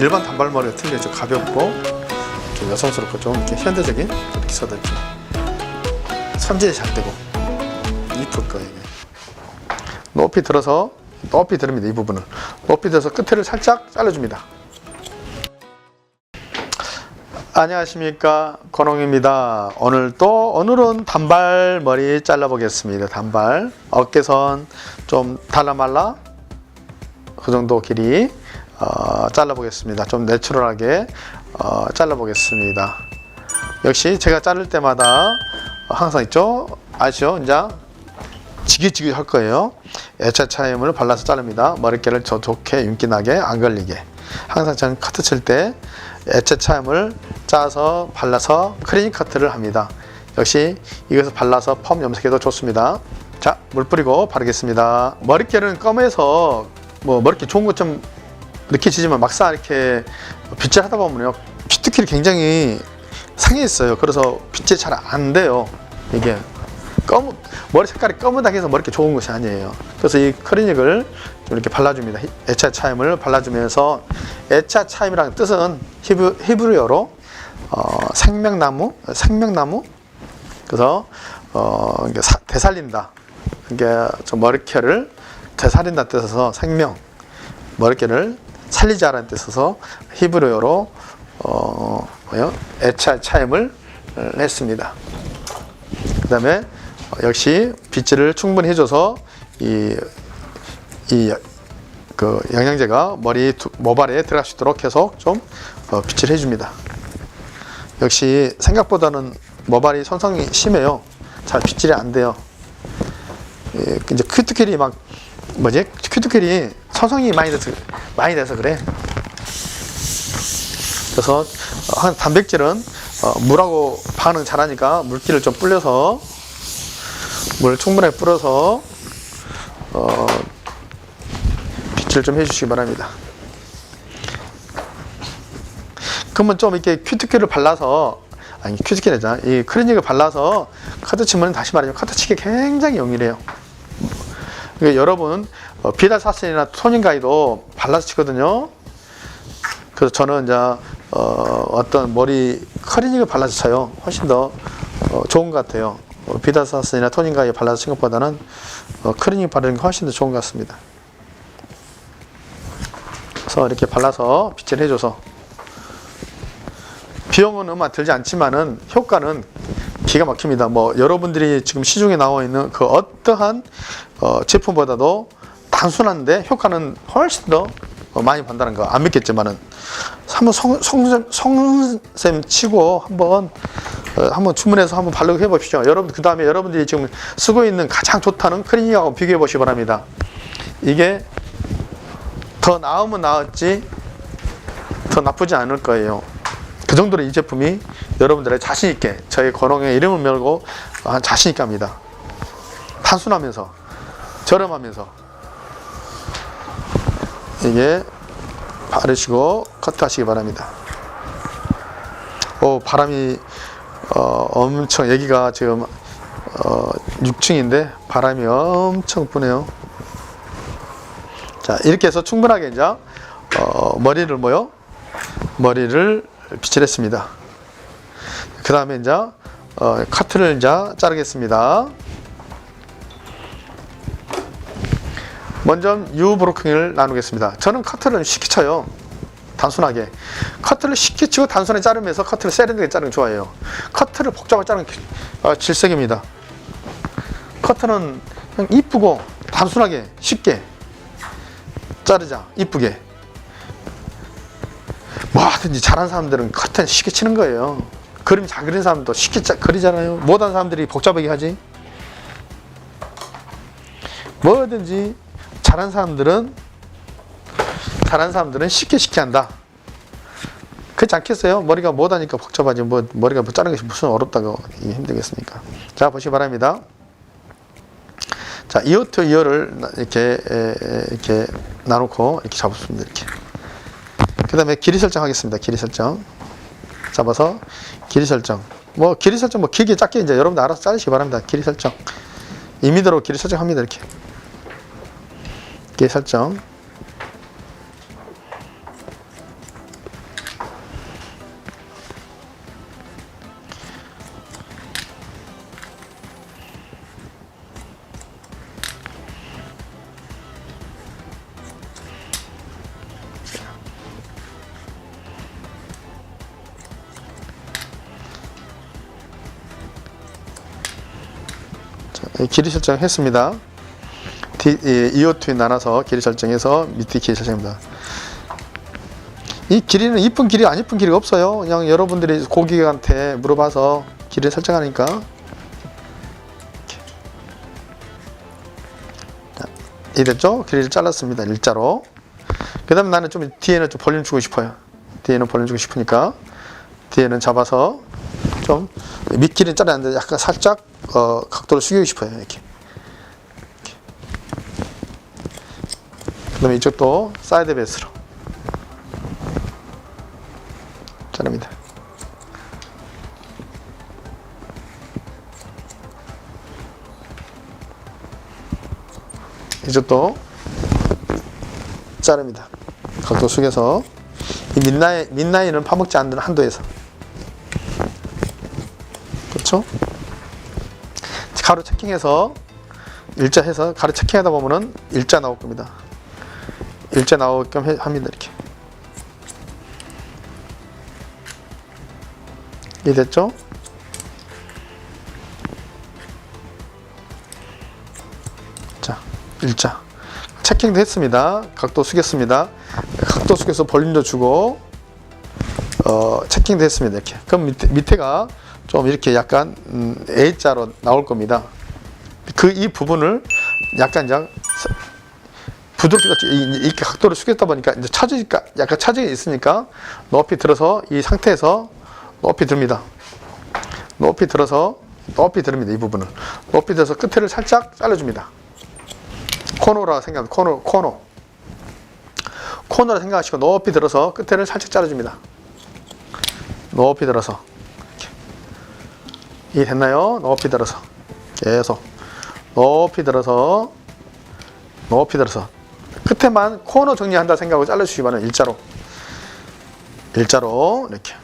일반 단발머리가 틀려 좀 가볍고 좀 여성스럽고 좀 이렇게 현대적인 좀 기사들 좀 손질이 잘 되고 이쁠 거예요. 높이 들어서 높이 들습니다. 이 부분을 높이 들어서 끝을 살짝 잘라줍니다. 안녕하십니까 권홍입니다. 오늘 또 오늘은 단발 머리 잘라보겠습니다. 단발 어깨선 좀 달라말라 그 정도 길이 어, 잘라보겠습니다. 좀 내추럴하게 어, 잘라보겠습니다. 역시 제가 자를 때마다 항상 있죠. 아시죠? 이제 지기지기 할 거예요. 애차 차임을 발라서 자릅니다. 머릿결을 저 좋게 윤기나게 안 걸리게. 항상 저는 커트 칠 때 애차 차임을 짜서 발라서 크리닝 커트를 합니다. 역시 이것을 발라서 펌 염색해도 좋습니다. 자, 물 뿌리고 바르겠습니다. 머릿결은 검해서 뭐 머릿결 좋은 것좀 느끼시지만 막상 이렇게 빗질 하다 보면요. 피트킬이 굉장히 상해 있어요. 그래서 빗질 잘 안 돼요. 이게 검 머리 색깔이 검은다고 해서 머리가 좋은 것이 아니에요. 그래서 이 크리닉을 좀 이렇게 발라줍니다. 에차 차임을 발라주면서 에차 차임이라는 뜻은 히브, 히브리어로 어, 생명나무, 생명나무. 그래서 어, 사- 되살린다. 이게 좀 머리결을 되살린다 뜻에서 생명 머리결을 살리자라는 뜻에서 히브리어로 어, 뭐요? 에차 차임을 했습니다. 그 다음에 어, 역시 빗질을 충분히 해줘서 이, 이, 그 영양제가 머리 두- 모발에 들어갈 수 있도록 계속 좀 어, 빗질 해줍니다. 역시 생각보다는 모발이 손상이 심해요. 잘 빗질이 안 돼요. 예, 이제 큐티클이 막 뭐지? 큐티클이 손상이 많이 돼서 많이 돼서 그래. 그래서 어, 한 단백질은 어, 물하고 반응 잘하니까 물기를 좀 불려서 물 충분하게 뿌려서 어, 빛을 좀 해주시기 바랍니다. 그러면 좀 이렇게 큐티클을 발라서 아니 큐티클이자 이 크리닉을 발라서 커트 치면 다시 말하면 커트 치기 굉장히 용이해요. 그러니까 여러분 어, 비달사슨이나 토닝 가이도 발라서 치거든요. 그래서 저는 이제 어, 어떤 머리 커리닝을 발라서 쳐요. 훨씬 더 어, 좋은 것 같아요. 어, 비다사스나 토닝가에 발라서 친 것보다는 어, 크리닝 바르는 게 훨씬 더 좋은 것 같습니다. 그래서 이렇게 발라서 빗질 해줘서 비용은 얼마 들지 않지만은 효과는 기가 막힙니다. 뭐 여러분들이 지금 시중에 나와 있는 그 어떠한 어, 제품보다도 단순한데 효과는 훨씬 더 어, 많이 본다는 거 안 믿겠지만은 한번 성, 성, 성쌤 치고 한번 어, 한번 주문해서 한번 바르고 해보십시오. 여러분 그 다음에 여러분들이 지금 쓰고 있는 가장 좋다는 크리닉하고 비교해 보시기 바랍니다. 이게 더 나으면 나았지 더 나쁘지 않을 거예요. 그 정도로 이 제품이 여러분들의 자신 있게 저희 건홍의 이름을 메고 아, 자신 있게 합니다. 단순하면서 저렴하면서 이게 바르시고 커트하시기 바랍니다. 오 바람이 어, 엄청 여기가 지금 어, 6층인데 바람이 엄청 부네요. 자 이렇게 해서 충분하게 이제 어, 머리를 뭐요? 머리를 빗질 했습니다. 그 다음에 이제 어, 카트를 이제 자르겠습니다. 먼저 U 브로킹을 나누겠습니다. 저는 커트를 쉽게 쳐요. 단순하게. 커트를 쉽게 치고 단순하게 자르면서 커트를 세련되게 자르는 게 좋아해요. 커트를 복잡하게 자르는 게 어, 질색입니다. 커트는 그냥 이쁘고 단순하게 쉽게 자르자. 이쁘게. 뭐든지 잘하는 사람들은 커트는 쉽게 치는 거예요. 그림 잘 그리는 사람도 쉽게 짜, 그리잖아요. 못한 사람들이 복잡하게 하지. 뭐든지 잘한 사람들은 잘한 사람들은 쉽게 쉽게 한다. 그렇지 않겠어요? 머리가 못하니까 복잡하지 뭐 머리가 뭐 자르는 것이 무슨 어렵다고 힘들겠습니까? 자 보시기 바랍니다. 자 이어 투 이어를 이렇게 이렇게 나놓고 이렇게 잡습니다. 이렇게. 그 다음에 길이 설정하겠습니다. 길이 설정 잡아서 길이 설정. 뭐 길이 설정 뭐 길게 짧게 이제 여러분들 알아서 자르시기 바랍니다. 길이 설정. 임의대로 길이 설정합니다. 이렇게. 두께 설정 길이 설정 했습니다. 디, 이, 이오투에 나눠서 길이 설정해서 밑에 길이 설정입니다. 이 길이는 이쁜 길이 안 이쁜 길이가 없어요. 그냥 여러분들이 고객한테 물어봐서 길을 설정하니까 자, 이랬죠? 길이를 잘랐습니다. 일자로. 그 다음에 나는 좀 뒤에는 좀 볼륨 주고 싶어요. 뒤에는 볼륨 주고 싶으니까 뒤에는 잡아서 좀 밑길은 잘랐는데 약간 살짝 어, 각도를 숙이고 싶어요. 이렇게. 그 다음에 이쪽도 사이드 베이스로 자릅니다. 이쪽도 자릅니다. 각도 숙여서 이 밑라인, 밑라인은 파먹지 않는 한도에서 그렇죠? 가로 체킹해서 일자 해서 가로 체킹하다 보면은 일자 나올 겁니다. 일자 나오게끔 해- 합니다. 이렇게 이해됐죠? 자, 일자 체킹도 했습니다. 각도 숙였습니다. 각도 숙여서 볼륨도 주고 어, 체킹도 했습니다. 이렇게. 그럼 밑에, 밑에가 좀 이렇게 약간 음, A자로 나올 겁니다. 그 이 부분을 약간 부드럽게 이- 이렇게 각도를 숙였다 보니까 이제 차지가 약간 차지가 있으니까 높이 들어서 이 상태에서 높이 듭니다. 높이 들어서 높이 들입니다. 이 부분을 높이 들어서 끝을 살짝 잘라줍니다. 코너라 생각 코너 코너 코너라 생각하시고 높이 들어서 끝을 살짝 잘라줍니다. 높이 들어서. 이해 됐나요? 높이 들어서 계속 높이 들어서 높이 들어서 끝에만 코너 정리한다 생각하고 잘라주시기 바랍니다. 일자로 일자로 이렇게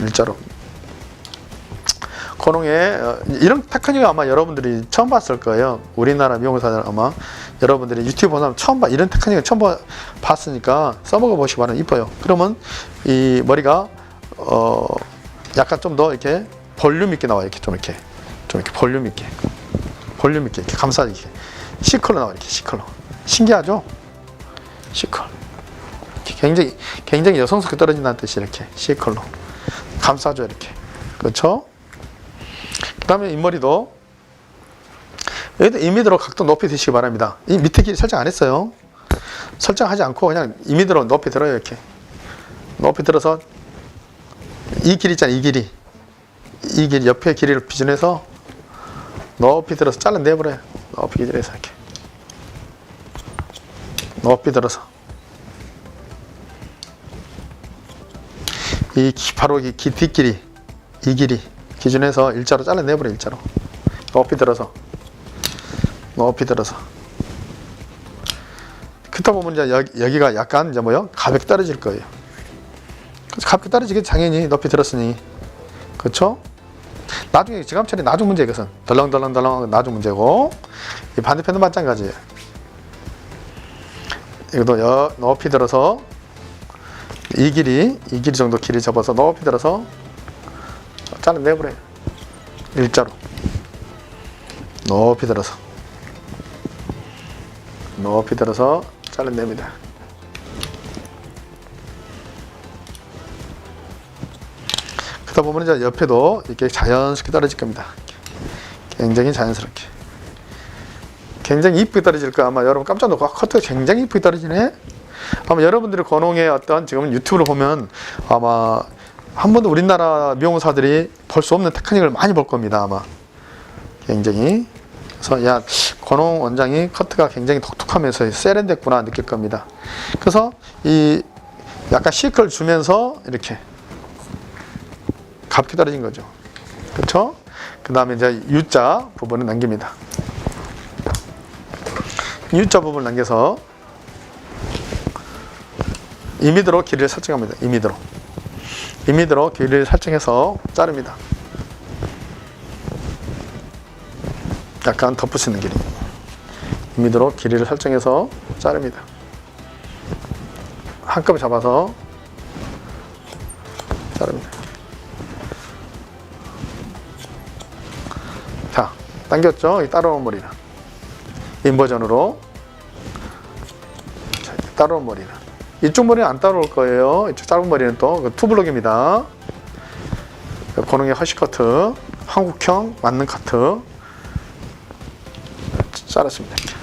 일자로 코롱에 어, 이런 테크닉을 아마 여러분들이 처음 봤을 거예요. 우리나라 미용사들 아마 여러분들이 유튜브 보면 처음 봐 이런 테크닉을 처음 봐- 봤으니까 써먹어 보시기 바랍니다. 이뻐요. 그러면 이 머리가 어 약간 좀 더 이렇게 볼륨 있게 나와 요 이렇게 좀 이렇게 좀 이렇게 볼륨 있게 볼륨 있게 이렇게 감싸 이렇게 시컬로 나와 이렇게 시컬로. 신기하죠? 시컬 굉장히 굉장히 여성스럽게 떨어진다는 뜻이 이렇게 시컬로. 감싸줘 이렇게. 그렇죠? 그 다음에 윗머리도 여기도 2m로 각도 높이 드시기 바랍니다. 이 밑에 길이 설정 안 했어요. 설정하지 않고 그냥 2m로 높이 들어요 이렇게. 높이 들어서 이길 있잖아요 이 길이. 이 길 옆에 길이를 기준해서 높이 들어서 잘라내버려요 높이 기준해서 이렇게 높이 들어서. 이 기- 바로 이 기- 뒷길이 이 길이 기준해서 일자로 잘라내버려 일자로. 높이 들어서. 높이 들어서. 그렇다 보면 이제 여기, 여기 가 약간 이제 뭐요? 가볍게 떨어질 거예요. 가볍게 떨어지게 당연히 높이 들었으니. 그렇죠 나중에 처리 나중 문제 이것은. 덜렁덜렁덜렁 나중 문제고. 이 반대편도 마찬가지예요 이것도 여, 높이 들어서 이 길이 이 길이 정도 길이 접어서 높이 들어서 잘라내버려요 일자로. 높이 들어서. 높이 들어서 잘라냅니다 그러다 보면 이제 옆에도 이렇게 자연스럽게 떨어질 겁니다. 굉장히 자연스럽게. 굉장히 이쁘게 떨어질 거 아마 여러분 깜짝 놀고 아, 커트가 굉장히 이쁘게 떨어지네. 아마 여러분들이 권홍의 어떤 지금 유튜브를 보면 아마 한 번도 우리나라 미용사들이 볼 수 없는 테크닉을 많이 볼 겁니다 아마. 굉장히. 그래서 야 권홍 원장이 커트가 굉장히 독특하면서 세련됐구나 느낄 겁니다. 그래서 이 약간 시크를 주면서 이렇게 가볍게 떨어진 거죠 그렇죠 그 다음에 이제 U자 부분을 남깁니다 U자 부분을 남겨서 2m로 길이를 설정합니다 2m로 2m로 길이를 설정해서 자릅니다. 약간 덮으시는 길이. 2m로 길이를 설정해서 자릅니다. 한꺼번에 잡아서 자릅니다. 당겼죠? 이 따라온 머리는 인버전으로 따라온 머리는 이쪽 머리는 안 따라올 거예요. 이쪽 짧은 머리는 또그 투블럭입니다. 고능의 허쉬 커트, 한국형 맞는 커트 자랐습니다. 이렇게.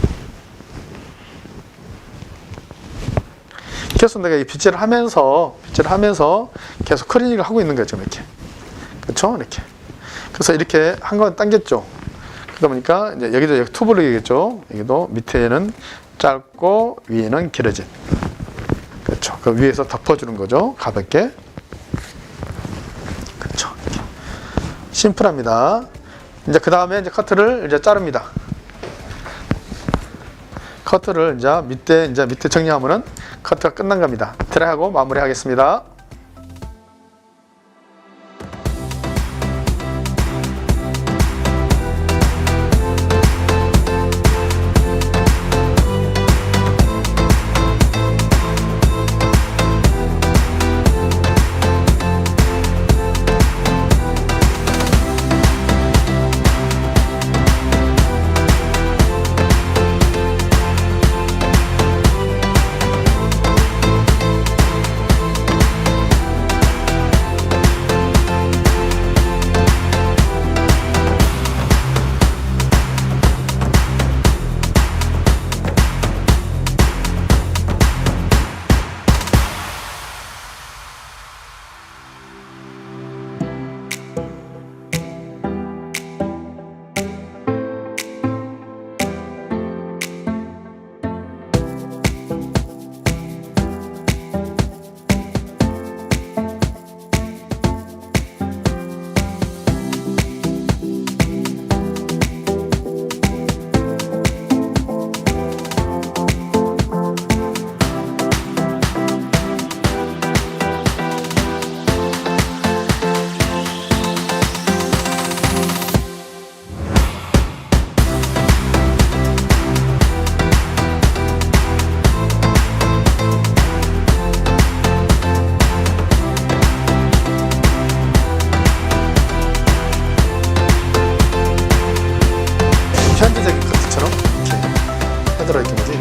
계속 내가 이 빗질을 하면서 빗질을 하면서 계속 클리닉을 하고 있는 거죠 이렇게 그렇죠 이렇게 그래서 이렇게 한 건 당겼죠 그러다 보니까 이제 여기도 여기 투블럭 이겠죠? 여기도 밑에는 짧고 위에는 길어진. 그렇죠. 그 위에서 덮어주는 거죠. 가볍게. 그렇죠. 심플합니다. 이제 그 다음에 이제 커트를 이제 자릅니다. 커트를 이제 밑에 이제 밑에 정리하면은 커트가 끝난 겁니다. 트레하고 마무리하겠습니다.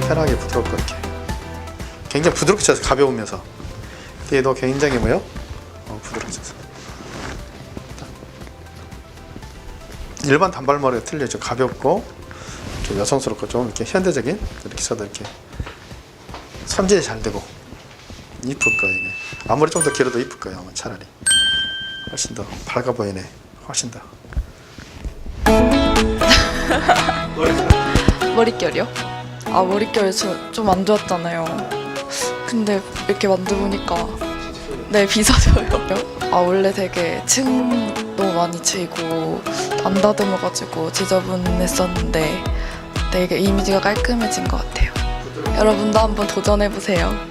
편하게 부드럽고 이렇게 굉장히 부드럽게 쳐서 가벼우면서. 뒤에도 굉장히 뭐요? 어, 쳐서. 일반 단발머리가 좀 가볍고 좀 여성스럽고 좀 이렇게 현대적인 이렇게 쳐도 이렇게 손질이 잘 되고 이쁠 거예요 이게. 아무리 좀 더 길어도 이쁠 거예요 아마 차라리. 훨씬 더 밝아 보이네. 훨씬 더. 머릿결이요? 아 머릿결 좀안 좋았잖아요. 근데 이렇게 만져보니까 네 비서져요. 아 원래 되게 층 너무 많이 치고 안 다듬어가지고 지저분했었는데 되게 이미지가 깔끔해진 것 같아요. 여러분도 한번 도전해보세요.